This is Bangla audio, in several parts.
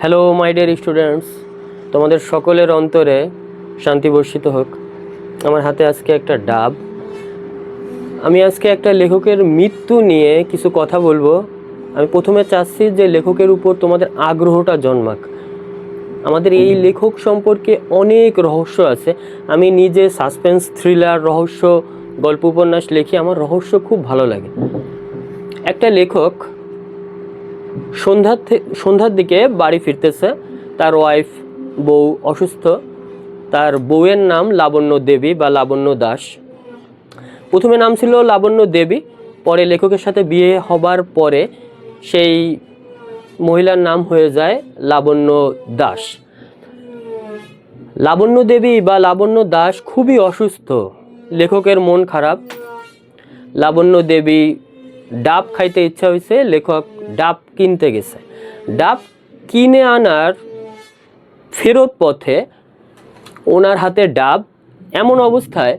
হ্যালো মাই ডিয়ার স্টুডেন্টস তোমাদের সকলের অন্তরে শান্তি বর্ষিত হোক। আমার হাতে আজকে একটা ডাব। আমি আজকে একটা লেখকের মৃত্যু নিয়ে কিছু কথা বলব। আমি প্রথমে চাচ্ছি যে লেখকের উপর তোমাদের আগ্রহটা জন্মাক। আমাদের এই লেখক সম্পর্কে অনেক রহস্য আছে। আমি নিজে সাসপেন্স থ্রিলার রহস্য গল্প উপন্যাস লিখি আমার রহস্য খুব ভালো লাগে। একটা লেখক সন্ধ্যার সন্ধ্যার দিকে বাড়ি ফিরতেছে। তার ওয়াইফ বউ অসুস্থ। তার বউয়ের নাম লাবণ্য দেবী বা লাবণ্য দাস। প্রথমে নাম ছিল লাবণ্য দেবী, পরে লেখকের সাথে বিয়ে হবার পরে সেই মহিলার নাম হয়ে যায় লাবণ্য দাস। লাবণ্য দেবী বা লাবণ্য দাস খুবই অসুস্থ। লেখকের মন খারাপ। লাবণ্য দেবী ডাব খাইতে ইচ্ছা হয়েছে লেখক ডাব কিনতে গেছে। ডাব কিনে আনার ফেরত পথে ওনার হাতে ডাব, এমন অবস্থায়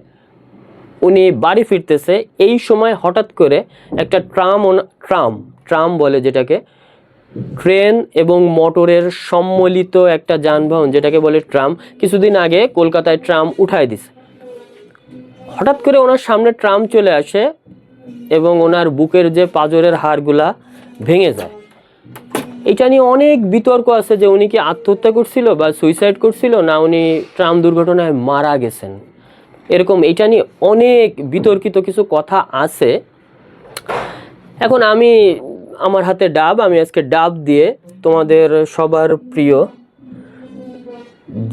উনি বাড়ি ফিরতেছে। এই সময় হঠাৎ করে একটা ট্রাম ট্রাম ট্রাম বলে যেটাকে, ট্রেন এবং মোটরের সম্মিলিত একটা যানবাহন, যেটাকে বলে ট্রাম, কিছুদিন আগে কলকাতায় ট্রাম উঠায় দিছে। হঠাৎ করে ওনার সামনে ট্রাম চলে আসে এবং ওনার বুকের যে পাজরের হাড়গুলা ভেঙে যায়। এটা নিয়ে অনেক বিতর্ক আছে যে উনি কি আত্মহত্যা করছিল বা সুইসাইড করছিল না উনি ট্রাম দুর্ঘটনায় মারা গেছেন। এরকম এটা নিয়ে অনেক বিতর্কিত কিছু কথা আছে। এখন আমি আমার হাতে ডাব, আমি আজকে ডাব দিয়ে তোমাদের সবার প্রিয়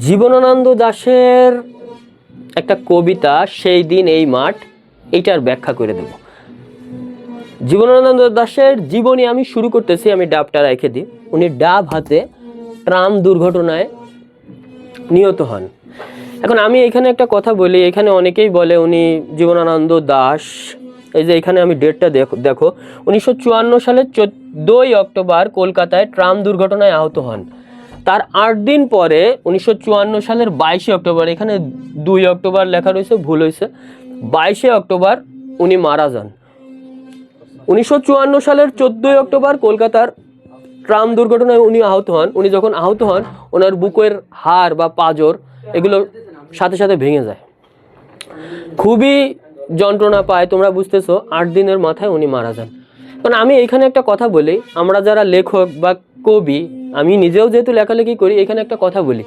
জীবনানন্দ দাশের একটা কবিতা, সেই দিন, এই মাঠ, এইটার ব্যাখ্যা করে দেব। জীবনানন্দ দাশের জীবনী আমি শুরু করতেছি, আমি ডাবটা রেখে দিই। উনি ডাব হাতে ট্রাম দুর্ঘটনায় নিহত হন। এখন আমি এখানে একটা কথা বলি, এখানে অনেকেই বলে উনি জীবনানন্দ দাস। এই যে এখানে আমি ডেটটা দেখো দেখো, উনিশশো চুয়ান্ন সালের চোদ্দোই অক্টোবর কলকাতায় ট্রাম দুর্ঘটনায় আহত হন। তার আট দিন পরে উনিশশো চুয়ান্ন সালের বাইশে অক্টোবর, এখানে দুই অক্টোবর লেখা রয়েছে, ভুল হয়েছে। বাইশে অক্টোবর উনি মারা যান। উনিশশো চুয়ান্ন সালের চোদ্দোই অক্টোবর কলকাতার ট্রাম দুর্ঘটনায় উনি আহত হন। উনি যখন আহত হন, ওনার বুকের হাড় বা পাজর এগুলো সাথে সাথে ভেঙে যায়। খুবই যন্ত্রণা পায়, তোমরা বুঝতেছো, আট দিনের মাথায় উনি মারা যান। কারণ আমি এখানে একটা কথা বলি, আমরা যারা লেখক বা কবি, আমি নিজেও যেহেতু লেখালেখি করি, এখানে একটা কথা বলি।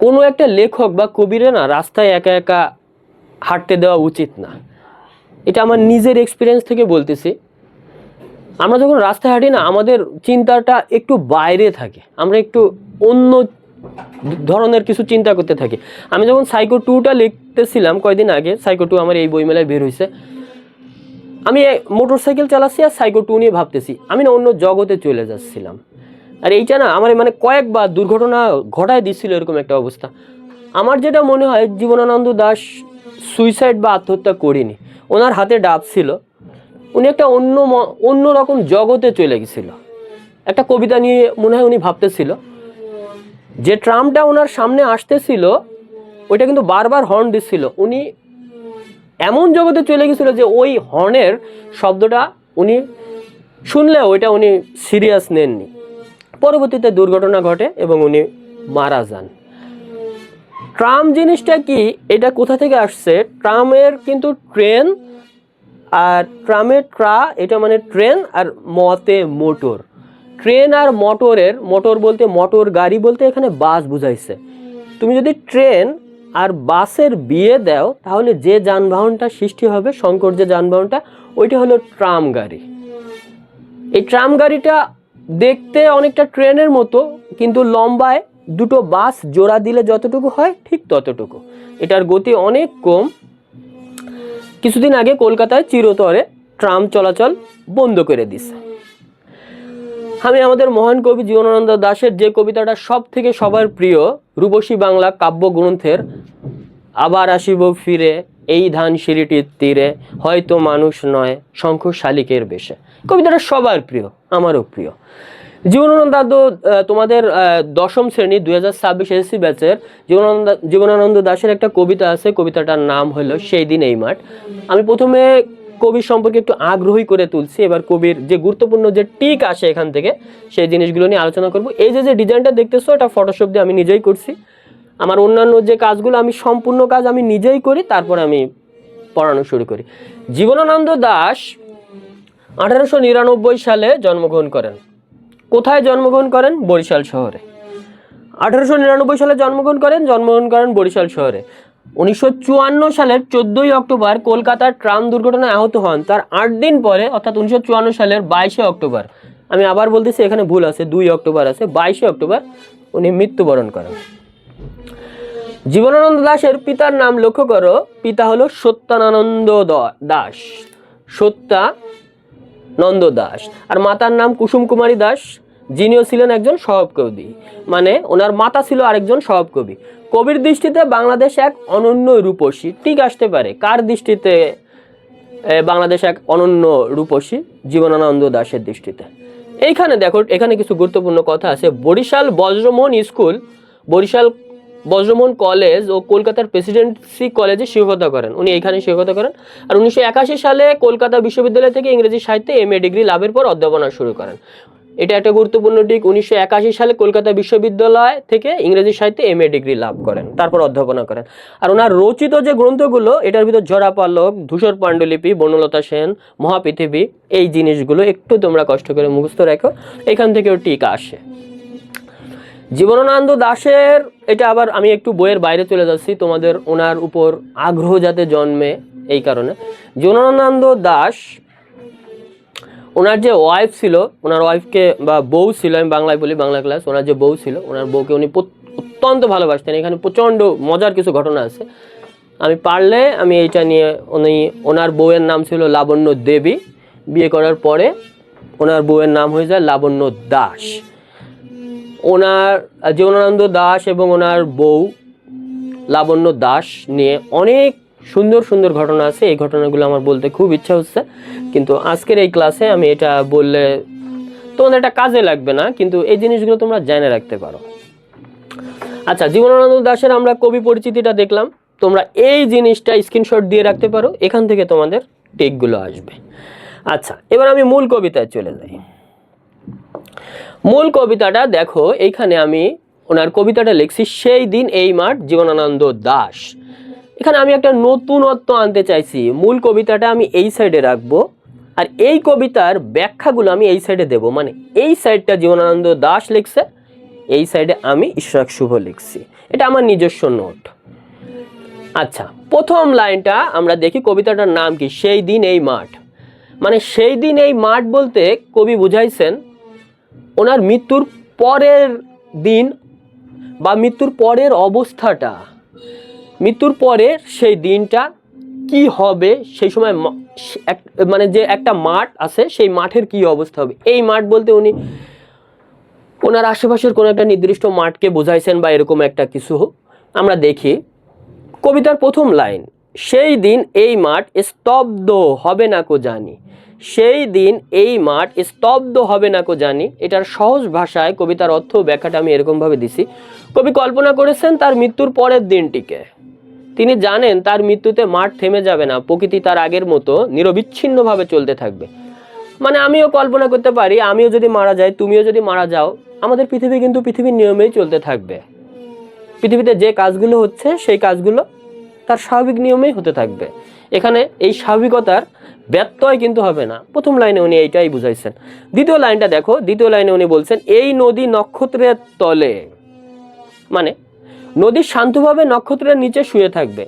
কোনো একটা লেখক বা কবিরে না রাস্তায় একা একা হাঁটতে দেওয়া উচিত না। এটা আমার নিজের এক্সপিরিয়েন্স থেকে বলতেছি। আমরা যখন রাস্তায় হাঁটি না, আমাদের চিন্তাটা একটু বাইরে থাকে। আমরা একটু অন্য ধরনের কিছু চিন্তা করতে থাকি। আমি যখন সাইকো টুটা লিখতেছিলাম কয়দিন আগে সাইকো টু আমার এই বইমেলায় বের হয়েছে আমি মোটর সাইকেল চালাচ্ছি আর সাইকো টু নিয়ে ভাবতেছি। আমি না অন্য জগতে চলে যাচ্ছিলাম। আর এইটা না আমার মানে কয়েকবার দুর্ঘটনা ঘটায় দিচ্ছিল এরকম একটা অবস্থা। আমার যেটা মনে হয়, জীবনানন্দ দাস সুইসাইড বা আত্মহত্যা করিনি। ওনার হাতে ডাব ছিল। উনি একটা অন্য অন্য রকম জগতে চলে গেছিল। একটা কবিতা নিয়ে মনে হয় উনি ভাবতেছিল যে ট্রামটা ওনার সামনে আসতেছিল, ওইটা কিন্তু বারবার হর্ন দিচ্ছিল। উনি এমন জগতে চলে গেছিল যে ওই হর্নের শব্দটা উনি শুনলে ওইটা উনি সিরিয়াস নেননি। পরবর্তীতে দুর্ঘটনা ঘটে এবং উনি মারা যান। ট্রাম জিনিসটা কি? এটা কোথা থেকে আসছে? ট্রামের কিন্তু ট্রেন আর ট্রামের ট্রা, এটা মানে ট্রেন আর মতে মোটর। ট্রেন আর মোটরের, মোটর বলতে মোটর গাড়ি বলতে এখানে বাস বুঝাইছে। তুমি যদি ট্রেন আর বাসের বিয়ে দাও, তাহলে যে যানবাহনটা সৃষ্টি হবে সংকট যে যানবাহনটা, ওইটা হলো ট্রাম গাড়ি। এই ট্রাম গাড়িটা দেখতে অনেকটা ট্রেনের মতো, কিন্তু লম্বায় দুটো বাস জোড়া দিলে যতটুকু হয়, ঠিক ততটুকু। এটার গতি অনেক কম কিছুদিন আগে কলকাতায় চিরতরে ট্রাম চলাচল বন্ধ করে দিছে। আমি আমাদের মহান কবি জীবনানন্দ দাশের যে কবিতাটা সব থেকে সবার প্রিয়, রূপসী বাংলা কাব্যগ্রন্থের, আবার আসিব ফিরে এই ধান সিঁড়িটির তীরে, হয়তো মানুষ নয় শঙ্খ শালিকের বেশে। কবিতাটা সবার প্রিয়, আমারও প্রিয়। জীবনানন্দ তোমাদের দশম শ্রেণি, দুই হাজার ছাব্বিশ এসএসসি ব্যাচের জীবনানন্দ জীবনানন্দ দাশের একটা কবিতা আছে। কবিতাটার নাম হলো সেই দিন এই মাঠ। আমি প্রথমে কবির সম্পর্কে একটু আগ্রহী করে তুলছি। এবার কবির যে গুরুত্বপূর্ণ যে টিক আসে এখান থেকে, সেই জিনিসগুলো নিয়ে আলোচনা করব। এই যে যে ডিজাইনটা দেখতেছো, এটা ফটোশপ দিয়ে আমি নিজেই করছি। আমার অন্যান্য যে কাজগুলো, আমি সম্পূর্ণ কাজ আমি নিজেই করি, তারপর আমি পড়ানো শুরু করি। জীবনানন্দ দাস আঠারোশো নিরানব্বই সালে জন্মগ্রহণ করেন। কোথায় জন্মগ্রহণ করেন? বরিশাল শহরে। আঠারোশো নিরানব্বই সালে জন্মগ্রহণ করেন জন্মগ্রহণ করেন বরিশাল শহরে। উনিশশো চুয়ান্ন সালের চোদ্দোই অক্টোবর কলকাতার ট্রাম দুর্ঘটনায় আহত হন। তার আট দিন পরে, অর্থাৎ উনিশশো চুয়ান্ন সালের বাইশে অক্টোবর, আমি আবার বলতেছি এখানে ভুল আছে, দুই অক্টোবর আছে, বাইশে অক্টোবর উনি মৃত্যুবরণ করেন। জীবনানন্দ দাশের পিতার নাম লক্ষ্য করো, পিতা হলো সত্যানন্দ দাস সত্যানন্দ দাস আর মাতার নাম কুসুম কুমারী দাস যিনিও ছিলেন একজন স্বভাব কবি। মানে ওনার মাতা ছিল আরেকজন স্বভাব কবি। কবির দৃষ্টিতে বাংলাদেশ এক অনন্য রূপসী। ঠিক আসতে পারে, কার দৃষ্টিতে বাংলাদেশ এক অনন্য রূপসী? জীবনানন্দ দাশের দৃষ্টিতে। এইখানে দেখো, এখানে কিছু গুরুত্বপূর্ণ কথা আছে। বরিশাল বজ্রমোহন স্কুল, বরিশাল বজ্রমোহন কলেজ ও কলকাতার প্রেসিডেন্সি কলেজে শিক্ষকতা করেন। উনি এখানে শিক্ষকতা করেন। আর উনিশশো একাশি সালে কলকাতা বিশ্ববিদ্যালয় থেকে ইংরেজি সাহিত্যে এম এ ডিগ্রি লাভের পর অধ্যাপনা শুরু করেন। এটা একটা গুরুত্বপূর্ণ দিক। উনিশশো একাশি সালে কলকাতা বিশ্ববিদ্যালয় থেকে ইংরেজি সাহিত্যে এম এ ডিগ্রি লাভ করেন, তারপর অধ্যাপনা করেন। আর ওনার রচিত যে গ্রন্থগুলো, এটার ভিতর জরা পালক ধূসর পাণ্ডুলিপি বনলতা সেন, মহাপৃথিবী, এই জিনিসগুলো একটু তোমরা কষ্ট করে মুখস্থ রাখো, এখান থেকেও টিকা আসে। জীবনানন্দ দাশের, এটা আবার আমি একটু বইয়ের বাইরে চলে যাচ্ছি, তোমাদের ওনার উপর আগ্রহ যাতে জন্মে এই কারণে। জীবনানন্দ দাস ওনার যে ওয়াইফ ছিল, ওনার ওয়াইফকে বা বউ ছিল, আমি বাংলায় বলি বাংলা ক্লাস ওনার যে বউ ছিল, ওনার বউকে উনি অত্যন্ত ভালোবাসতেন। এখানে প্রচণ্ড মজার কিছু ঘটনা আছে। আমি পারলে আমি এইটা নিয়ে উনি, ওনার বউয়ের নাম ছিল লাবণ্য দেবী। বিয়ে করার পরে ওনার বউয়ের নাম হয়ে যায় লাবণ্য দাস। ওনার জীবনানন্দ দাস এবং ওনার বউ লাবণ্য দাস নিয়ে অনেক সুন্দর সুন্দর ঘটনা আছে। এই ঘটনাগুলো আমার বলতে খুব ইচ্ছা হচ্ছে। কিন্তু আজকের এই ক্লাসে আমি এটা বললে তোমাদের এটা কাজে লাগবে না, কিন্তু এই জিনিসগুলো তোমরা জেনে রাখতে পারো। আচ্ছা জীবনানন্দ দাশের আমরা কবি পরিচিতিটা দেখলাম। তোমরা এই জিনিসটা স্ক্রিনশট দিয়ে রাখতে পারো। এখান থেকে তোমাদের টেকগুলো আসবে। আচ্ছা এবার আমি মূল কবিতায় চলে যাই। মূল কবিতাটা দেখো এইখানে আমি ওনার কবিতাটা লিখছি, সেই দিন এই মাঠ জীবনানন্দ দাস। এখানে আমি একটা নতুনত্ব আনতে চাইছি। মূল কবিতাটা আমি এই সাইডে রাখব। আর এই কবিতার ব্যাখ্যাগুলো আমি এই সাইডে দেব। মানে এই সাইডটা জীবনানন্দ দাস লিখছে, এই সাইডে আমি ইশরাক শুভ লিখছি। এটা আমার নিজস্ব নোট। আচ্ছা প্রথম লাইনটা আমরা দেখি কবিতাটার নাম কি? সেই দিন এই মাঠ। মানে সেই দিন এই মাঠ বলতে কবি বুঝাইছেন, ওনার মৃত্যুর পরের দিন বা মৃত্যুর পরের অবস্থাটা। মৃত্যুর পরে সেই দিনটা কি হবে? সেই সময় মানে যে একটা মাঠ আছে, সেই মাঠের কি অবস্থা হবে? এই মাঠ বলতে উনি, ওনার আশেপাশের কোনো একটা নির্দিষ্ট মাঠকে বোঝাইছেন বা এরকম একটা কিছু আমরা দেখি, কবিতার প্রথম লাইন, সেই দিন এই মাঠ স্তব্ধ হবে না কো জানি। সেই দিন এই মাঠ স্তব্ধ হবে না কো জানি। এটার সহজ ভাষায় কবিতার অর্থ ব্যাখ্যাটা আমি এরকমভাবে দিছি। কবি কল্পনা করেছেন তার মৃত্যুর পরের দিনটিকে। তিনি জানেন তার মৃত্যুতে মাঠ থেমে যাবে না, প্রকৃতি তার আগের মতো নিরবিচ্ছিন্নভাবে চলতে থাকবে। মানে আমিও কল্পনা করতে পারি, আমিও যদি মারা যাই, তুমিও যদি মারা যাও, আমাদের পৃথিবী কিন্তু পৃথিবীর নিয়মেই চলতে থাকবে। পৃথিবীতে যে কাজগুলো হচ্ছে, সেই কাজগুলো তার স্বাভাবিক নিয়মেই হতে থাকবে। এখানে এই স্বাভাবিকতার ব্যত্যয় কিন্তু হবে না। প্রথম লাইনে উনি এইটাই বুঝাইছেন। দ্বিতীয় লাইনটা দেখো, দ্বিতীয় লাইনে উনি বলছেন, এই নদী নক্ষত্রের তলে। মানে নদী শান্তভাবে নক্ষত্রের নিচে শুয়ে থাকবে।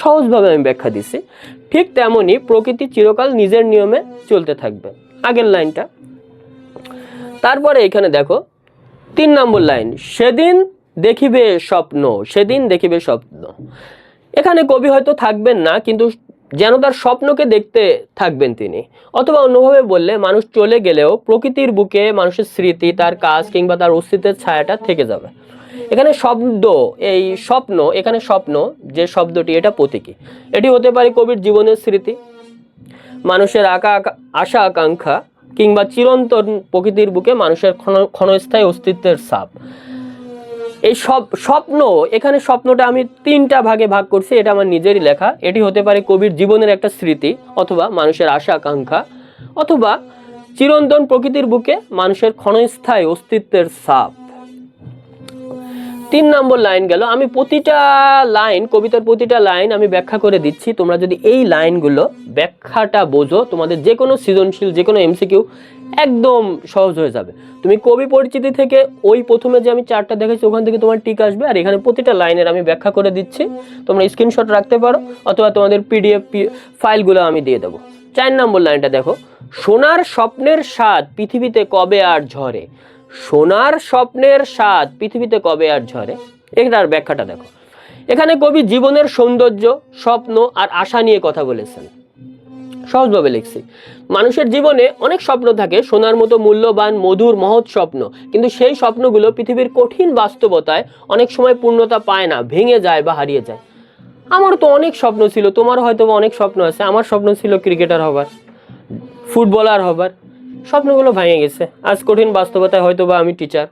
সহজভাবে আমি ব্যাখ্যা দিচ্ছি ঠিক তেমনই প্রকৃতি চিরকাল নিজের নিয়মে চলতে থাকবে। আগের লাইনটা। তারপরে এখানে দেখো, তিন নম্বর লাইন, সেদিন দেখিবে স্বপ্ন, সেদিন দেখিবে স্বপ্ন। এখানে কবি হয়তো থাকবেন না, কিন্তু যেন তার স্বপ্নকে দেখতে থাকবেন তিনি। অথবা অন্যভাবে বললে, মানুষ চলে গেলেও প্রকৃতির বুকে মানুষের স্মৃতি, তার কাজ কিংবা তার অস্তিত্বের ছায়াটা থেকে যাবে। এখানে শব্দ, এই স্বপ্ন, এখানে স্বপ্ন, যে শব্দটি, এটা প্রতীকী। এটি হতে পারে কবির জীবনের স্মৃতি, মানুষের আকা আশা, আকাঙ্ক্ষা, কিংবা চিরন্তন প্রকৃতির বুকে মানুষের ক্ষণ, ক্ষণস্থায়ী অস্তিত্বের সাপ এই সব, স্বপ্ন, এখানে স্বপ্নটা আমি তিনটা ভাগে ভাগ করছি, এটা আমার নিজেরই লেখা। এটি হতে পারে কবির জীবনের একটা স্মৃতি, অথবা মানুষের আশা, আকাঙ্ক্ষা, অথবা চিরন্তন প্রকৃতির বুকে মানুষের ক্ষণস্থায়ী অস্তিত্বের ছাপ। তিন নম্বর লাইন গেল। আমি প্রতিটা লাইন, কবিতার প্রতিটা লাইন আমি ব্যাখ্যা করে দিচ্ছি। তোমরা যদি এই লাইনগুলো ব্যাখ্যাটা বোঝো, তোমাদের যে কোনো সৃজনশীল যে কোনো এমসিকিউ একদম সহজ হয়ে যাবে। তুমি কবি পরিচিতি থেকে ওই প্রথমে যে আমি চারটা দেখেছি ওখান থেকে তোমার টিক আসবে। আর এখানে প্রতিটা লাইনের আমি ব্যাখ্যা করে দিচ্ছি। তোমরা স্ক্রিনশট রাখতে পারো, অথবা তোমাদের পিডিএফ ফাইলগুলো আমি দিয়ে দেবো। চার নম্বর লাইনটা দেখো। সোনার স্বপ্নের স্বাদ পৃথিবীতে কবে আর ঝরে? সোনার স্বপ্নের স্বাদ পৃথিবীতে কবে আর ঝরে? এটার ব্যাখ্যাটা দেখো। এখানে কবি জীবনের সৌন্দর্য, স্বপ্ন আর আশা নিয়ে কথা বলেছেন। সহজভাবে লিখছি। মানুষের জীবনে অনেক স্বপ্ন থাকে, সোনার মতো মূল্যবান, মধুর, মহৎ স্বপ্ন। কিন্তু সেই স্বপ্নগুলো পৃথিবীর কঠিন বাস্তবতায় অনেক সময় পূর্ণতা পায় না, ভেঙে যায় বা হারিয়ে যায়। আমার তো অনেক স্বপ্ন ছিল তোমার হয়তো অনেক স্বপ্ন আছে। আমার স্বপ্ন ছিল ক্রিকেটার হবার, ফুটবলার হবার। স্বপ্নগুলো ভেঙে গেছে। আজ কঠিন বাস্তবতায় হয়তো বা আমি টিচার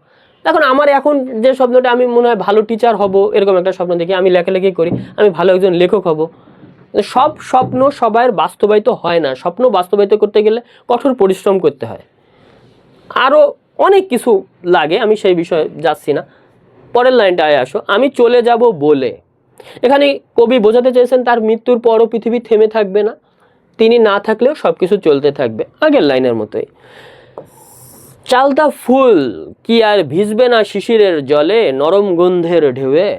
এখন আমার এখন যে স্বপ্নটা আমি মনে হয় ভালো টিচার হব, এরকম একটা স্বপ্ন দেখি। আমি লেখালেখি করি, আমি ভালো একজন লেখক হব। সব স্বপ্ন সবার বাস্তবায়িত হয় না। স্বপ্ন বাস্তবায়িত করতে গেলে কঠোর পরিশ্রম করতে হয়। আরও অনেক কিছু লাগে, আমি সেই বিষয়ে যাচ্ছি না। পরের লাইনটায় আসো। আমি চলে যাব বলে। এখানে কবি বোঝাতে চেয়েছেন, তার মৃত্যুর পরও পৃথিবী থেমে থাকবে না। তিনি না থাকলেও সব কিছু চলতে থাকবে। আগের লাইনের মতোই। চালতা ফুল কি আর ভিজবে না শিশিরের জলে নরম গন্ধের ঢেউয়ে?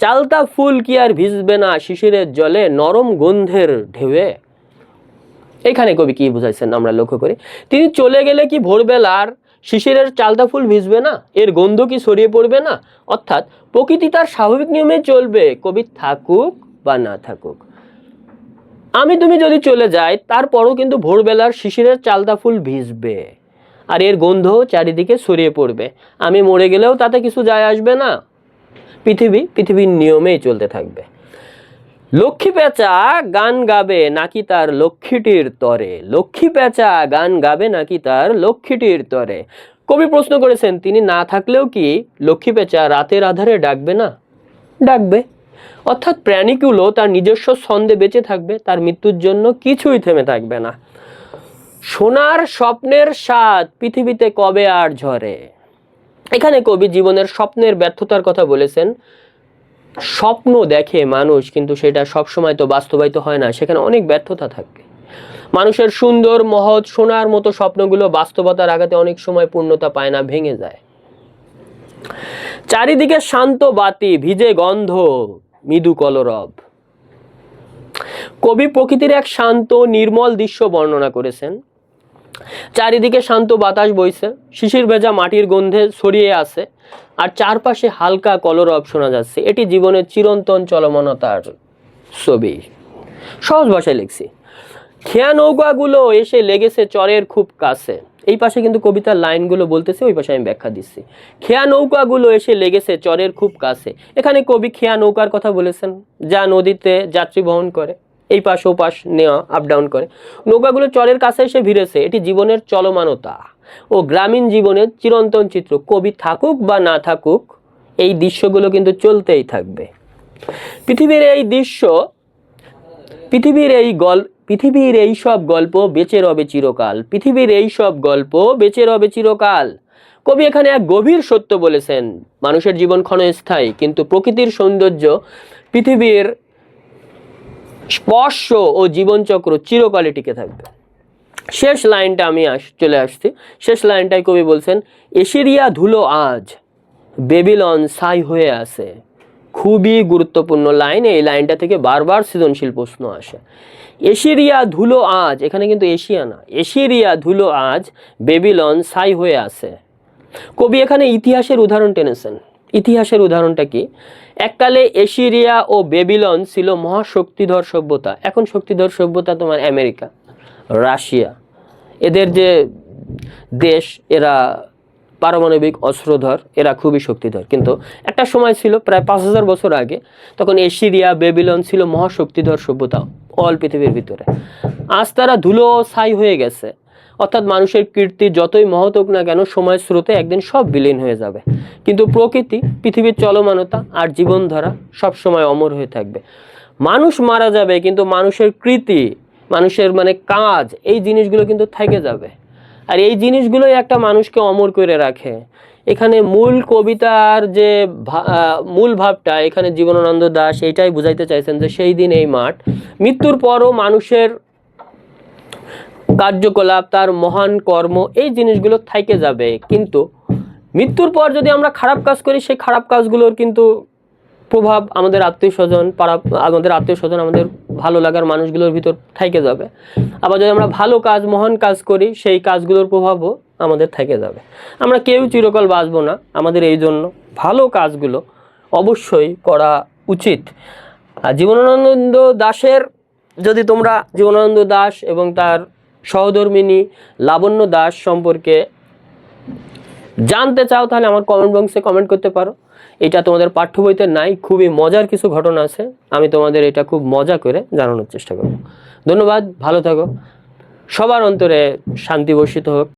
চালতা ফুল কি আর ভিজবে না শিশিরের জলে নরম গন্ধের ঢেউয়ে? এখানে কবি কি বুঝাইছেন আমরা লক্ষ্য করি? তিনি চলে গেলে কি ভোরবেলার শিশিরের চালতা ফুল ভিজবে না? এর গন্ধ কি ছড়িয়ে পড়বে না? অর্থাৎ প্রকৃতি তার স্বাভাবিক নিয়মে চলবে, কবি থাকুক বা না থাকুক। আমি তুমি যদি চলে যাই, তারপরও কিন্তু ভোরবেলার শিশিরের চালতা ফুল ভিজবে। আর এর গন্ধ চারিদিকে ছড়িয়ে পড়বে। আমি মরে গেলেও তাতে কিছু যায় আসবে না। পৃথিবী পৃথিবীর নিয়মেই চলতে থাকবে। লক্ষ্মী পেঁচা গান গাবে নাকি তার লক্ষ্মীটির তরে? লক্ষ্মী পেঁচা গান গাবে নাকি তার লক্ষ্মীটির তরে? কবি প্রশ্ন করেছেন, তিনি না থাকলেও কি লক্ষ্মী পেঁচা রাতের আধারে ডাকবে না? ডাকবে। অর্থাৎ প্রাণীগুলো তার নিজস্ব ছন্দে বেঁচে থাকবে, তার মৃত্যুর জন্য কিছুই থেমে থাকবে না। সোনার স্বপ্নের স্বাদ পৃথিবীতে কবে আর ঝরে? এখানে কবি জীবনের স্বপ্নের ব্যর্থতার কথা বলেছেন। স্বপ্ন দেখে মানুষ, কিন্তু সেটা সবসময় তো বাস্তবায়িত হয় না, সেখানে অনেক ব্যর্থতা থাকে। মানুষের সুন্দর, মহৎ, সোনার মতো স্বপ্নগুলো বাস্তবতার আঘাতে অনেক সময় পূর্ণতা পায় না, ভেঙে যায়। চারিদিকে শান্ত বাতি, ভিজে গন্ধ মৃদু কলরব। কবি প্রকৃতির এক শান্ত, নির্মল দৃশ্য বর্ণনা করেছেন। চারিদিকে শান্ত বাতাস বইছে, শিশির ভেজা মাটির গন্ধে ছড়িয়ে আছে, আর চারপাশে হালকা কলরব শোনা যাচ্ছে। এটি জীবনের চিরন্তন চলমানতার ছবি। সহজ ভাষায় লিখছি খেয়া নৌকাগুলো এসে লেগেছে চরের খুব কাছে। এই পাশে কিন্তু কবিতার লাইনগুলো বলতেছে, ওই পাশে আমি ব্যাখ্যা দিচ্ছি। খেয়া নৌকাগুলো এসে লেগেছে চরের খুব কাছে। এখানে কবি খেয়া নৌকার কথা বলেছেন, যা নদীতে যাত্রী বহন করে। এই পাশ ও পাশ নেওয়া আপ ডাউন করে। নৌকাগুলো চরের কাছে এসে ভিড়েছে, এটি জীবনের চলমানতা। ও গ্রামীণ জীবনের চিরন্তন চিত্র, কবি থাকুক বা না থাকুক, এই দৃশ্যগুলো কিন্তু চলতেই থাকবে। পৃথিবীর এই দৃশ্য, পৃথিবীর এই গল্প পৃথিবীর এই সব গল্প বেঁচে রবে চিরকাল। পৃথিবীর এই সব গল্প বেঁচে রবে চিরকাল। কবি এখানে এক গভীর সত্য বলেছেন, মানুষের জীবন ক্ষণস্থায়ী, কিন্তু প্রকৃতির সৌন্দর্য পৃথিবীর স্পর্শ ও জীবনচক্র চিরকালে টিকে থাকবে। শেষ লাইনটা আমি আস, চলে আসছি। শেষ লাইনটাই কবি বলছেন, এশিরিয়া ধুলো আজ, বেবিলন ছাই হয়ে আছে। খুবই গুরুত্বপূর্ণ লাইন। এই লাইনটা থেকে বারবার সৃজনশীল প্রশ্ন আসে। এশিরিয়া ধুলো আজ, এখানে কিন্তু এশিয়া না, এশিরিয়া ধুলো আজ বেবিলন সাই হয়ে আছে। কবি এখানে ইতিহাসের উদাহরণ টেনেছেন। ইতিহাসের উদাহরণটা কি? এককালে এশিরিয়া ও বেবিলন ছিল মহাশক্তিধর সভ্যতা। এখন শক্তিধর সভ্যতা তোমার আমেরিকা, রাশিয়া। এদের যে দেশ, এরা পারমাণবিক অস্ত্রধর এরা খুবই শক্তিধর। কিন্তু একটা সময় ছিল, প্রায় পাঁচ হাজার বছর আগে, তখন এশিরিয়া বেবিলন ছিল মহাশক্তিধর সভ্যতা অল পৃথিবীর ভিতরে। আজ তারা ধুলো ছাই হয়ে গেছে। অর্থাৎ মানুষের কীর্তি যতই মহৎ হোক না কেন, সময়ের স্রোতে একদিন সব বিলীন হয়ে যাবে। কিন্তু প্রকৃতি, পৃথিবীর চলমানতা আর জীবনধারা সবসময় অমর হয়ে থাকবে। মানুষ মারা যাবে, কিন্তু মানুষের কৃতি, মানুষের মানে কাজ, এই জিনিসগুলো কিন্তু থেকে যাবে। আর এই জিনিসগুলোই একটা মানুষকে অমর করে রাখে। এখানে মূল কবিতার যে মূল ভাবটা, এখানে জীবনানন্দ দাস এইটাই বুঝাইতে চাইছেন যে সেই দিন এই মাঠ। মৃত্যুর পরও মানুষের কার্যকলাপ, তার মহান কর্ম, এই জিনিসগুলো থাইকে যাবে। কিন্তু মৃত্যুর পর যদি আমরা খারাপ কাজ করি, সেই খারাপ কাজগুলোর কিন্তু প্রভাব আমাদের আত্মীয় স্বজন, পাড়া, আমাদের আত্মীয় স্বজন, আমাদের ভালো লাগার মানুষগুলোর ভিতর থেকে যাবে। আবার যদি আমরা ভালো কাজ, মহান কাজ করি, সেই কাজগুলোর প্রভাবও আমাদের থেকে যাবে। আমরা কেউ চিরকাল বাঁচবো না আমাদের এই জন্য। ভালো কাজগুলো অবশ্যই করা উচিত। জীবনানন্দ দাশের যদি তোমরা জীবনানন্দ দাস এবং তার সহধর্মিনী লাবণ্য দাস সম্পর্কে জানতে চাও, তাহলে আমার কমেন্ট বক্সে কমেন্ট করতে পারো। এটা তোমাদের পাঠ্য বইতে নাই, খুবই মজার কিছু ঘটনা আছে। আমি তোমাদের এটা খুব মজা করে জানানোর চেষ্টা করব। ধন্যবাদ, ভালো থাকো। সবার অন্তরে শান্তি বর্ষিত হোক।